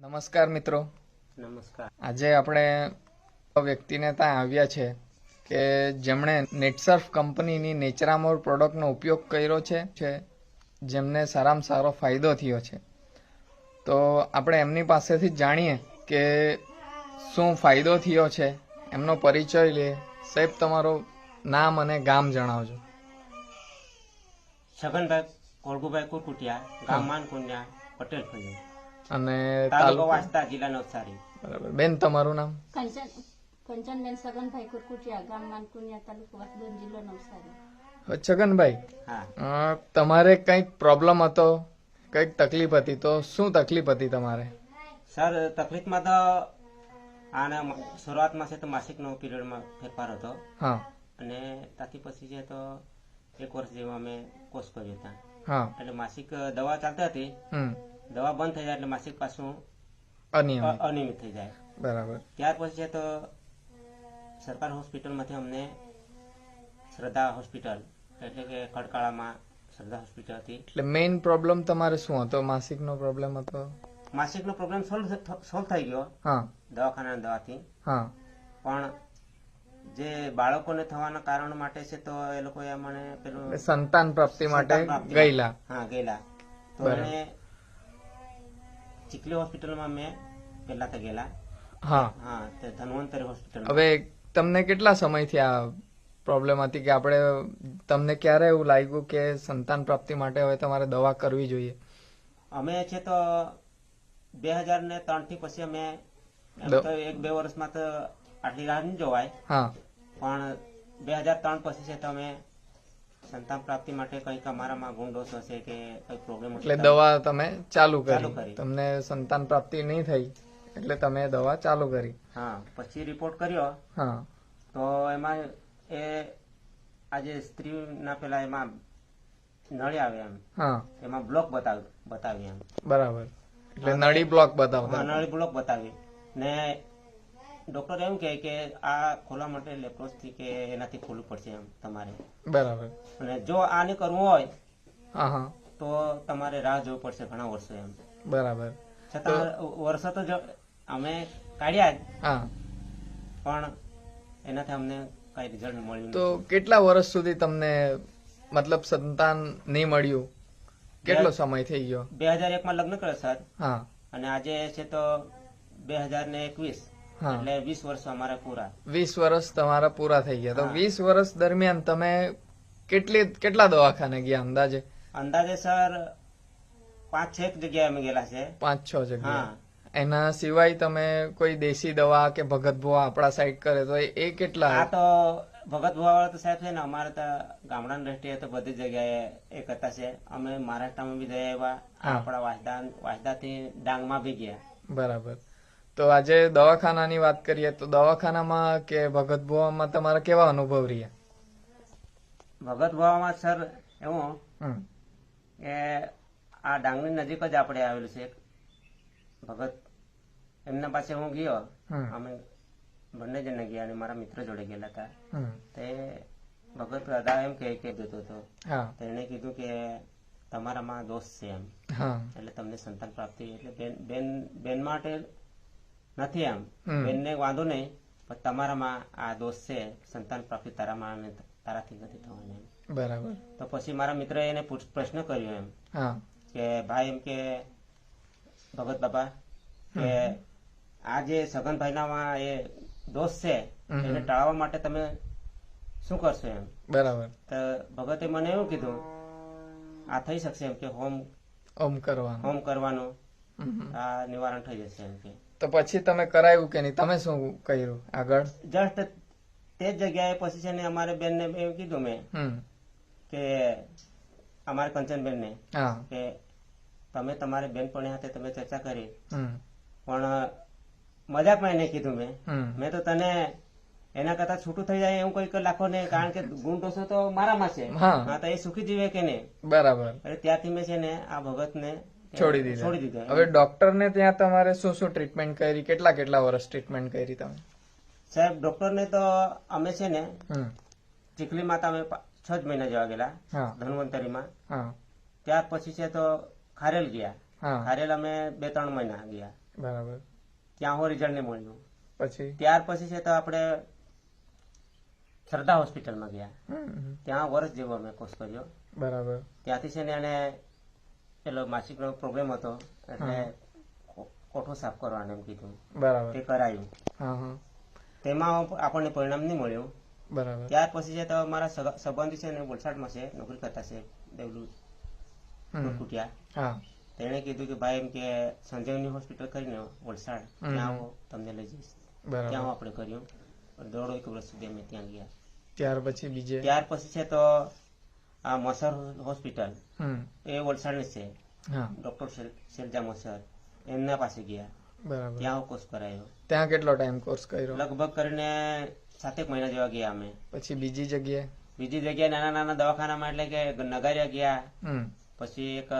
નમસ્કાર મિત્રો. નમસ્કાર. આજે આપણે વ્યક્તિને ત્યાં આવ્યા છે કે જેમણે નેટસર્ફ કંપનીની નેચરામોર પ્રોડક્ટનો ઉપયોગ કર્યો છે છે જેમને સારામાં સારો ફાયદો થયો છે. તો આપણે એમની પાસેથી જાણીએ કે શું ફાયદો થયો છે. એમનો પરિચય લે સાહેબ તમારો નામ અને ગામ જણાવજો. છગનભાઈ કોળગુભાઈ કુરકુટિયા ગામ માનકુંડિયા પટેલ ફળિયું. અને તાલુકો તાલુકો જિલ્લા નવસારી. બરાબર. બેન તમારું નામ? કંચન કંચનબેન સગનભાઈ કુરકુટિયા ગામ માનકુનિયા તાલુકો વાસદોન જિલ્લો નવસારી. છગનભાઈ તમારે કંઈક પ્રોબ્લેમ હતો? કંઈક તકલીફ હતી તો શું તકલીફ હતી તમારે? સર તકલીફમાં તો આના શરૂઆતમાં છે તો માસિકનો પીરિયડમાં ફેરફાર હતો. હા. અને ત્યાંથી પછી છે તો એક વર્ષ જેવા અમે કોર્સ કર્યો હતા હા. એટલે માસિક દવા ચાલતી હતી. દવા બંધ થઈ જાય એટલે માસિક પાછું અનિયમિત. અનિયમિત થઈ જાય. બરાબર. ત્યાર પછી છે તો સરકાર હોસ્પિટલમાંથી અમને શ્રદ્ધા હોસ્પિટલ એટલે કે ખડકાળામાં શ્રદ્ધા હોસ્પિટલ હતી. એટલે મેઇન પ્રોબ્લેમ તમારે શું હતો? માસિકનો પ્રોબ્લેમ હતો? માસિકનો પ્રોબ્લેમ સોલ્વ સોલ્વ થઈ ગયો. હા. દવાખાના દવાથી. હા. પણ જે બાળકોને થવાના કારણ માટે છે તો એ લોકોએ મને પેલું સંતાન પ્રાપ્તિ માટે ગયેલા. હા ગયેલા. તો એને ચીખલી હોસ્પિટલમાં મેં પહેલા તો ગયેલા. હા. હા તે ધન્વંતરી હોસ્પિટલ હવે તમને કેટલા સમયથી આ પ્રોબ્લેમ હતી કે આપણે તમને ક્યારે એવું લાગ્યું કે સંતાન પ્રાપ્તિ માટે હવે તમારે દવા કરવી જોઈએ? અમે છે તો બે હજાર ને ત્રણથી પછી અમે એમ તો એક બે વર્ષમાં તો આટલી રાહ નહીં જોવાય. હા. પણ બે હજાર ત્રણ પછી છે તો અમે સંતાન પ્રાપ્તિ માટે કંઈક અમારામાં ગુંડોસ હશે કે કંઈ પ્રોબ્લેમ હશે એટલે દવા તમે ચાલુ કરી. કરી. તમને સંતાન પ્રાપ્તિ નહીં થઈ એટલે તમે દવા ચાલુ કરી. હા પછી રિપોર્ટ કર્યો. હા. તો એમાં એ આજે સ્ત્રીના પેલા એમાં નળી આવે એમ. હા. એમાં બ્લોક બતાવ બતાવી એમ. બરાબર. એટલે નળી બ્લોક બતાવતા. નળી બ્લોક બતાવી. ને ડોક્ટર એમ કહે કે આ ખોલવા માટે લેપ્રોસથી કે એનાથી ખોલવું પડશે એમ તમારે. બરાબર. અને જો આને કરવું હોય તો તમારે રાહ જોવી પડશે ઘણા વર્ષો એમ. બરાબર. છતાં વર્ષો તો જો અમે કાઢ્યા પણ એનાથી અમને કઈ રિઝલ્ટ મળ્યું તો કેટલા વર્ષ સુધી તમને મતલબ સંતાન નહીં મળ્યું? કેટલો સમય થઈ ગયો? બે હજાર એકમાં લગ્ન કર્યો સર. હા. અને આજે છે તો બે હજાર ને એકવીસ. એટલે વીસ વર્ષ અમારા પૂરા. વીસ વર્ષ તમારા પૂરા થઈ ગયા. તો વીસ વર્ષ દરમિયાન તમે કેટલી કેટલા દવાખાને ગયા અંદાજે? અંદાજે સર પાંચ છ જગ્યાએ અમે ગયેલા છે. પાંચ છ જગ્યા એના સિવાય તમે કોઈ દેશી દવા કે ભગત ભુવા આપણા સાઈડ કરે તો એ- કેટલા? આ તો ભગત વાળા તો સાહેબ છે ને અમારે તો ગામડાની દ્રષ્ટિએ તો બધી જગ્યાએ એ કરતા છે. અમે મહારાષ્ટ્રમાં બી ગયા એવા. આપણા વાસદા વાસદાથી ડાંગમાં બી ગયા. બરાબર. તો આજે દવાખાનાની વાત કરીએ તો દવાખાનામાં કે ભગત ભુવામાં તમારા કેવા અનુભવ રહ્યા? ભગત ભુવામાં સર એવું કે આ ડાંગની નજીક જ આપણે આવેલું છે ભગત. એમના પાસે હું ગયો. અમે બંને જણ ગયા અને મારા મિત્ર જોડે ગયેલા હતા. તે ભગત દાદા એમ કહે કે દેતો હતો હા. તો એણે કીધું કે તમારામાં દોષ છે એમ. એટલે તમને સંતાન પ્રાપ્તિ. એટલે બેન બેન બેન માટે નથી એમ. બેનને વાંધો નહીં પણ તમારામાં આ દોષ છે સંતાન પ્રાપ્તિ તારામાં અને તારાથી નથી થવાની બરાબર. તો પછી મારા મિત્રએ એને પ્રશ્ન કર્યો એમ. કે ભાઈ એમ કે ભગત બાબા કે આ જે સગનભાઈનામાં એ દોષ છે એને ટાળવા માટે તમે શું કરશો એમ? બરાબર. તો ભગતે મને એવું કીધું આ થઈ શકશે એમ કે હોમ હોમ કરવાનું. હોમ કરવાનું. આ નિવારણ થઈ જશે એમ કે. તો પછી તમે કરાયું કે નહીં? તમે શું કર્યું આગળ? જસ્ટ તે જગ્યાએ પછી છે ને અમારે બેનને એમ કીધું મેં કે અમારે કંચનબેનને ને કે તમે તમારે બેનપણી સાથે તમે ચર્ચા કરી. પણ મજાકમાં એને કીધું મેં. મેં તો તને એના કરતા છૂટું થઈ જાય એવું કઈ લાખો નહીં કારણ કે ગુણ દોષો તો મારામાં છે. હા. તો એ સુખી જીવે કે નહીં? બરાબર. એટલે ત્યાંથી મેં છે ને આ ભગતને છોડી દીધા. છોડી દીધા હવે ડોક્ટરને ત્યાં તમારે શું શું ટ્રીટમેન્ટ કરી? કેટલા કેટલા વર્ષ ટ્રીટમેન્ટ કરી તમે? સાહેબ ડોક્ટરને તો અમે છે ને હમ. ચીખલી માતા અમે છ જ મહિના જેવા ગયેલા ધન્વંતરીમાં. ત્યાર પછી છે તો ખારેલ ગયા. ખારેલ અમે બે ત્રણ મહિના ગયા. બરાબર. ત્યાં હું રિઝલ્ટ નહીં મળ્યું. પછી? ત્યાર પછી છે તો આપણે શ્રદ્ધા હોસ્પિટલમાં ગયા. ત્યાં વર્ષ જેવો અમે કોર્સ કર્યો. બરાબર. ત્યાંથી છે ને એને પેલો માસિકનો પ્રોબ્લેમ હતો એટલે કોઠો સાફ કરવાનું એમ કીધું. બરાબર. તે કરાયું. તેમાં આપણને પરિણામ નહીં મળ્યું. બરાબર. ત્યાર પછી છે તો મારા સંબંધી છે ને વલસાડમાં છે નોકરી કરતા છે દેવલું કુટિયા તેણે કીધું કે ભાઈ એમ કે સંજીવની હોસ્પિટલ કરીને વલસાડ. ત્યાં આવો તમને લઈ જઈશ. ત્યાં આપણે કર્યું. દોઢ એક વર્ષ સુધી અમે ત્યાં ગયા. ત્યાર પછી બીજે? ત્યાર પછી છે તો આ મસર હોસ્પિટલ. એ વલસાડની છે. ડોક્ટર શેરજા મસર. એમના પાસે ગયા. બરાબર. ત્યાં કોર્સ કરાયો. ત્યાં કેટલો ટાઈમ કોર્સ કર્યો? લગભગ કરીને સાતેક મહિના જેવા ગયા અમે. પછી બીજી જગ્યાએ? બીજી જગ્યાએ નાના નાના દવાખાનામાં એટલે કે નગારિયા ગયા. પછી એક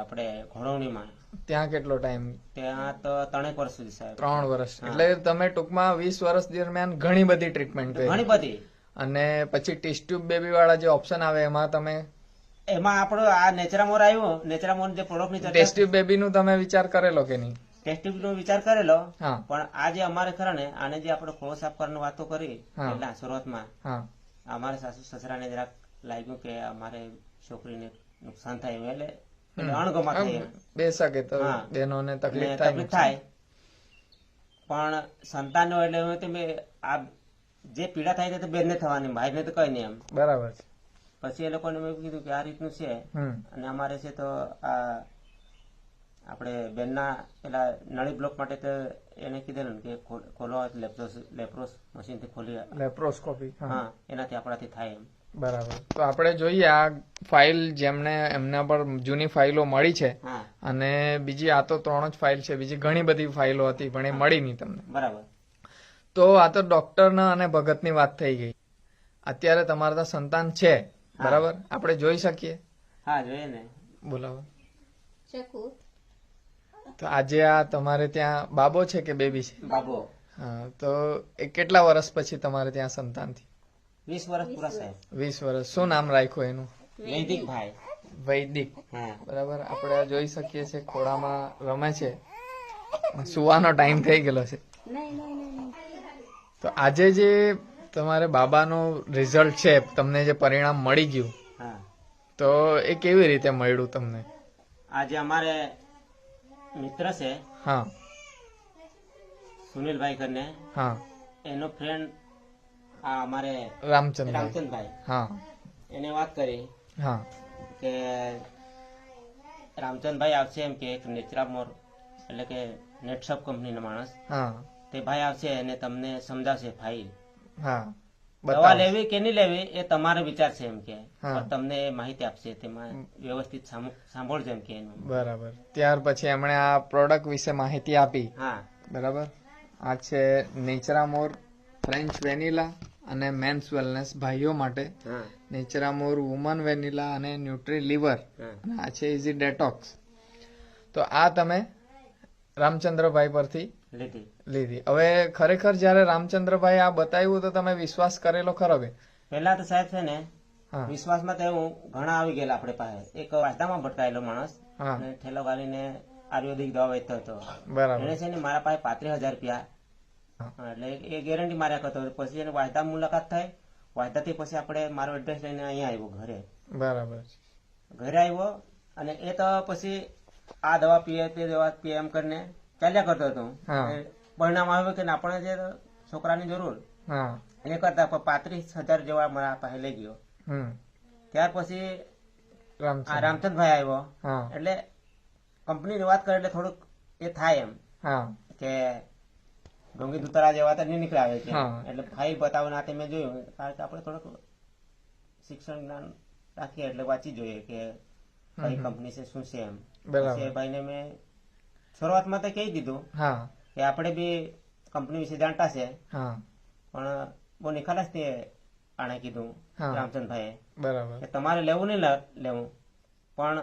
આપણે ઘોડવણીમાં. ત્યાં કેટલો ટાઈમ ત્યાં તો ત્રણેક વર્ષ સુધી સાહેબ. ત્રણ વર્ષ. એટલે તમે ટૂંકમાં વીસ વર્ષ દરમિયાન ઘણી બધી ટ્રીટમેન્ટ ઘણી બધી. અને પછી ટેસ્ટ ટ્યુબ બેબી વાળા જે ઓપ્શન આવે એમાં તમે એમાં આપણો આ નેચરામોર આવ્યો. નેચરામોર જે પ્રોડક્ટની ટેસ્ટ ચર્ચા ટ્યુબ બેબી નું તમે વિચાર કરેલો કે નહીં? ટેસ્ટિંગનો વિચાર કરેલો. પણ આ જે અમારે ખરા ને આને જે આપણે ખોળો સાફ કરવાની વાતો કરી એટલે શરૂઆતમાં અમારે સાસુ સસરાને જરાક લાગ્યું કે અમારે છોકરીને નુકસાન થાય એવું એટલે બેસકે તો. બહેનોને એટલે તકલીફ થાય. પણ એટલે એવું હતું કે આ જે પીડા થાય તે બેનને થવાની ભાઈને તો કઈ નહીં એમ. બરાબર છે. પછી એ લોકોને મેં કીધું કે આ રીતનું છે. અને અમારે છે તો આ આપણે બેનના પેલા નળી બ્લોક માટે તો એને કીધેલું કે ખોલ- લેપ્રોસ લેપ્રોસ મશીનથી ખોલી લેપ્રોસ્કોપી હા. એનાથી આપણાથી થાય એમ. બરાબર. તો આપણે જોઈએ આ ફાઇલ જેમને એમના પર જૂની ફાઇલો મળી છે અને બીજી આ તો ત્રણ જ ફાઇલ છે બીજી ઘણી બધી ફાઇલો હતી પણ એ મળી નહીં તમને. બરાબર. તો આ તો ડોક્ટરના અને ભગતની વાત થઈ ગઈ. અત્યારે તમારા ત્યાં સંતાન છે બરાબર? આપણે જોઈ શકીએ. હા જોઈએ ને. બોલાવો. તો આજે આ તમારે ત્યાં બાબો છે કે બેબી છે? બાબો. હા તો એ કેટલા વર્ષ પછી તમારે ત્યાં સંતાનથી વીસ વર્ષ પૂરા સાહેબ વીસ વર્ષ. શું નામ રાખ્યું એનું? વૈદિક ભાઈ. વૈદિક. હા. બરાબર. આપણે જોઈ શકીએ છીએ ખોળામાં રમે છે. સુવાનો ટાઈમ થઈ ગયેલો છે. તો આજે જે તમારે બાબાનો રિઝલ્ટ છે તમને જે પરિણામ મળી ગયું તો એ કેવી રીતે મળ્યું તમને? આજે અમારે મિત્ર છે હા. સુનિલભાઈ કરીને હા. એનો ફ્રેન્ડ આ અમારે રામચંદ્ર રામચંદભાઈ. હા. એને વાત કરી હા. કે રામચંદભાઈ આવશે એમ કે એક નેચરામોર એટલે કે નેટશોપ કંપનીનો માણસ. હા. તે ભાઈ આવશે અને તમને સમજાવશે ફાઇલ હા દવા લેવી કે નહીં લેવી એ તમારો વિચાર છે એમ કે. તમને માહિતી આપશે તેમાં વ્યવસ્થિત સાંભળજો એમ કે એનું. બરાબર. ત્યાર પછી એમણે આ પ્રોડક્ટ વિશે માહિતી આપી. હા. બરાબર? આ છે નેચરામોર ફ્રેન્ચ વેનીલા અને મેન્સ વેલનેસ ભાઈઓ માટે. નેચરામોર વુમન વેનીલા અને ન્યુટ્રી લીવર અને આ છે ઇઝી ડેટોક્સ તો આ તમે રામચંદ્રભાઈ પરથી લીધી. લીધી. હવે ખરેખર જયારે રામચંદ્રભાઈ આ બતાવ્યું તો તમે વિશ્વાસ કરેલો ખરો કે? પહેલા તો સાહેબ છે ને વિશ્વાસમાં તો હું ઘણા આવી ગયેલા આપણે પાસે. એક વાસદામાં ભટકાયેલો માણસ ઠેલો ગાલીને આયુર્વેદિક દવા વેચતો હતો. એને છે ને મારા પાસે પાંત્રીસ હજાર રૂપિયા. એટલે એ ગેરંટી માર્યા કરતો હતો. પછી એને વાયદા મુલાકાત થાય વાયદાથી પછી આપણે મારો એડ્રેસ લઈને અહીંયા આવ્યો ઘરે. બરાબર ઘરે આવ્યો અને એ તો પછી આ દવા પીએ તે દવા પીએ એમ કરીને ચાલ્યા કરતો હતો. પરિણામ આવ્યું કે આપણે જે છોકરાની જરૂર એ કરતા પાંત્રીસ હજાર જેવા મારા પાસે લઈ ગયો. ત્યાર પછી રામચંદ. ભાઈ રામચંદભાઈ આવ્યો. એટલે કંપનીની વાત કરે એટલે થોડુંક એ થાય એમ. કે ડોંગી દુતારા જેવા તો નહીં નીકળાવે છે. એટલે ભાઈ બતાવવાના હાથે મેં જોયું. કારણ કે આપણે થોડુંક શિક્ષણ જ્ઞાન રાખીએ એટલે વાંચી જોઈએ કે કઈ કંપની છે શું છે એમ. ભાઈને મેં શરૂઆતમાં તો કહી દીધું. હા. કે આપણે બી કંપની વિશે જાણતા છે. પણ બહુ નિખાલસ તે આણે કીધું રામચંદભાઈ રામચંદભાઈએ બરાબર. તમારે લેવું નહીં લેવું. પણ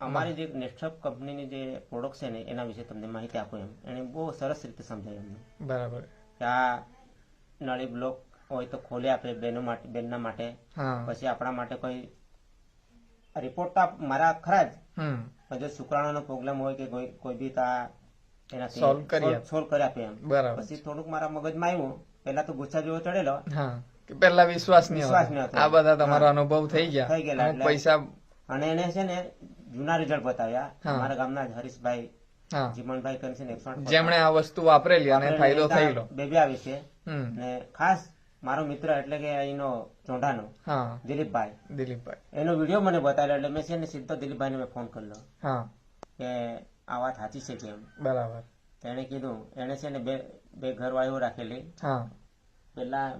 અમારી જે નેટશોપ કંપનીની જે પ્રોડક્ટ છે ને એના વિશે તમને માહિતી આપું એમ. એને બહુ સરસ રીતે સમજાયું એમને. બરાબર. કે આ નળી બ્લોક હોય તો ખોલી આપે બેનો માટે બેનના માટે. પછી આપણા માટે કોઈ રિપોર્ટ તો મારા ખરા જ. જો શુક્રાણુનો પ્રોબ્લેમ હોય કે કોઈ કોઈ બી તા Solve કરી સોલ્વ કરી આપે એમ. બરાબર. પછી થોડુંક મારા મગજમાં આવ્યું પેલા તો ગુસ્સા જેવો ચડેલો. હા પેલા વિશ્વાસ નહીં વિશ્વાસ નહીં આ બધા તમારો અનુભવ થઈ ગયા. થઈ ગયેલા પૈસા અને એને છે ને જૂના રિઝલ્ટ બતાવ્યા. મારા ગામના હરીશભાઈ જીમનભાઈ કરીને છે ને 108 જેમણે આ વસ્તુ વાપરેલી અને ફાયદો થયેલો. બેબી આવી છે. ને ખાસ મારો મિત્ર એટલે કે અહીંનો ચોંઢાનો દિલીપભાઈ. દિલીપભાઈ. એનો વીડિયો મને બતાવ્યો એટલે મેં છે ને સીધો દિલીપભાઈને મેં ફોન કર્યો. કે આ વાત સાચી છે કેમ બરાબર. તેણે કીધું એને છે ને બે બે ઘરવાળીઓ રાખેલી. હા. પેલા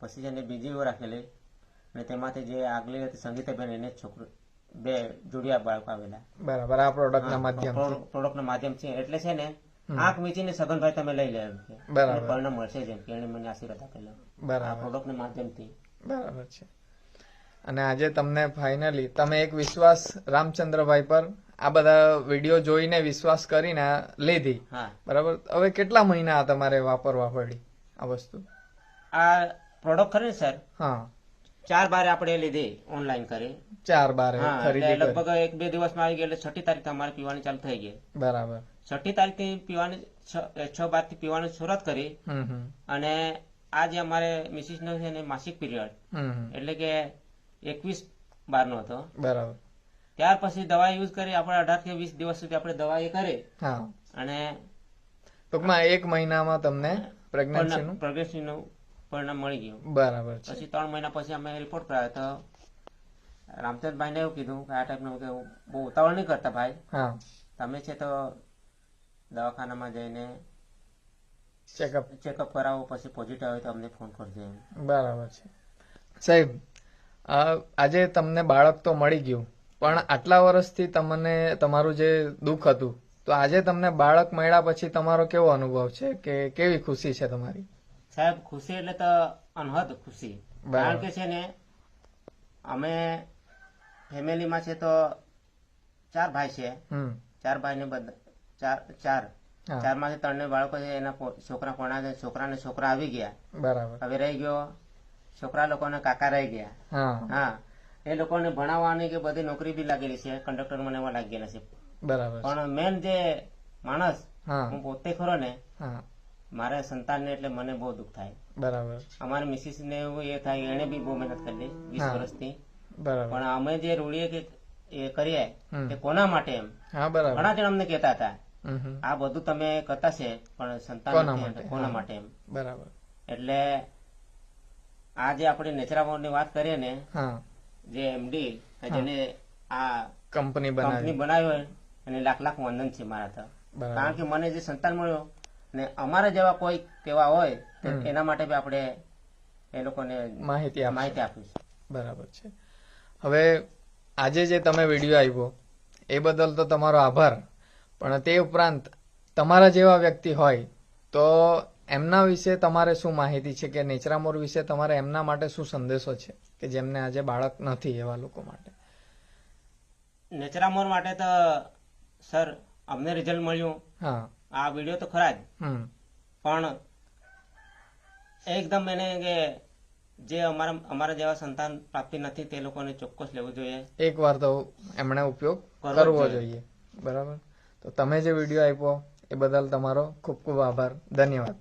પછી છે ને બીજી રાખેલી અને તેમાંથી જે આગલી હતી સંગીતાબેન એને છોકરો બે જોડિયા બાળકો આવેલા. બરાબર આ પ્રોડક્ટના માધ્યમ પ્રોડક્ટ ના માધ્યમ છે એટલે છે ને આંખ મીચીને સગનભાઈ તમે લઈ લે એમ બરાબર. પણ પરિણામ મળશે જેમ કે એને મને આશીર્વાદ આપેલો. બરાબર. પ્રોડક્ટ ના માધ્યમથી. બરાબર છે. અને આજે તમને ફાઇનલી તમે એક વિશ્વાસ રામચંદ્રભાઈ પર આ બધા વીડિયો જોઈને વિશ્વાસ કરીને લીધી. બરાબર? હવે કેટલા મહિના તમારે વાપરવા પડી આ વસ્તુ? આ પ્રોડક્ટ ખરી સર હા. ચાર બાર આપણે લીધી ઓનલાઈન કરી. ચાર બાર લગભગ એક બે દિવસમાં આવી ગઈ એટલે છઠ્ઠી તારીખ અમારે પીવાની ચાલુ થઈ ગઈ. બરાબર. છઠ્ઠી તારીખથી પીવાની છ- બારથી પીવાની શરૂઆત કરી. અને આ જે અમારે મિસિસ નો છે ને માસિક પીરિયડ એટલે કે એકવીસ બાર નો હતો. બરાબર. ત્યાર પછી દવા યુઝ કરી આપણે અઢારથી વીસ દિવસ સુધી આપણે દવા એ કરી. હા. અને ટૂંકમાં એક મહિનામાં તમને પ્રેગ્નન્સીનું પ્રેગ્નન્સી નું પરિણામ મળી ગયું. બરાબર છે. પછી ત્રણ મહિના પછી અમે રિપોર્ટ કરાયો તો રામચંદ્રભાઈને એવું કીધું કે આ ટાઈપનું કે બહુ ઉતાવળ નહીં કરતા ભાઈ. હા. તમે છે તો દવાખાનામાં જઈને ચેકઅપ ચેકઅપ કરાવો પછી પોઝિટિવ આવે તો અમને ફોન કરજો બરાબર છે. સાહેબ આજે તમને બાળક તો મળી ગયું. પણ આટલા વર્ષથી તમને તમારું જે દુઃખ હતું તો આજે તમને બાળક મળ્યા પછી તમારો કેવો અનુભવ છે? કે કેવી ખુશી છે તમારી? સાહેબ ખુશી એટલે તો અનહદ ખુશી. કારણ કે છે ને અમે ફેમિલીમાં છે તો ચાર ભાઈ છે. ચાર ભાઈ ને બધા ચાર ચાર. ચારમાંથી ત્રણ બાળકો છે એના છોકરા કોણા છે છોકરાને છોકરા આવી ગયા. બરાબર. હવે રહી ગયો છોકરા લોકોના કાકા રહી ગયા. હા. એ લોકોને ભણાવવાની કે બધી નોકરી બી લાગેલી છે કંડક્ટર મને એમાં લાગેલા છે. બરાબર. પણ મેન જે માણસ હું. પોતે ખરો ને મારા સંતાનને એટલે મને બહુ દુઃખ થાય. બરાબર. અમારી મિસિસ ને એવું એ થાય એને બી બહુ મહેનત કરી વીસ વર્ષથી. બરાબર. પણ અમે જે રૂડીએ કે એ કરીએ. એ કોના માટે એમ? હા બરાબર. ઘણા જણ અમને કહેતા હતા. આ બધું તમે કરતા છે પણ સંતાન કોના માટે? એમ? બરાબર. એટલે આ જે આપણે ની વાત કરીએ ને હા. જે એમડી જેને આ કંપની કંપની બનાવી. એને લાખ લાખ વંદન છે મારા તો કારણ કે મને જે સંતાન મળ્યો ને અમારા જેવા કોઈ કેવા હોય તો એના માટે બી આપણે એ લોકોને માહિતી માહિતી આપીશું. બરાબર છે. હવે આજે જે તમે વીડિયો આવ્યો એ બદલ તો તમારો આભાર. પણ તે ઉપરાંત તમારા જેવા વ્યક્તિ હોય તો એમના વિશે તમારે શું માહિતી છે કે નેચરામોર વિશે તમારે એમના માટે શું સંદેશો છે કે જેમને આજે બાળક નથી એવા લોકો માટે? નેચરામોર માટે તો સર અમને રિઝલ્ટ મળ્યું. હા. આ વીડિયો તો ખરા જ. પણ એકદમ એને કે જે અમારા અમારા જેવા સંતાન પ્રાપ્તિ નથી તે લોકોને ચોક્કસ લેવું જોઈએ. એક વાર તો એમણે ઉપયોગ કરવો. જોઈએ. બરાબર? તો તમે જે વીડિયો આપ્યો એ બદલ તમારો ખૂબ ખૂબ આભાર. ધન્યવાદ.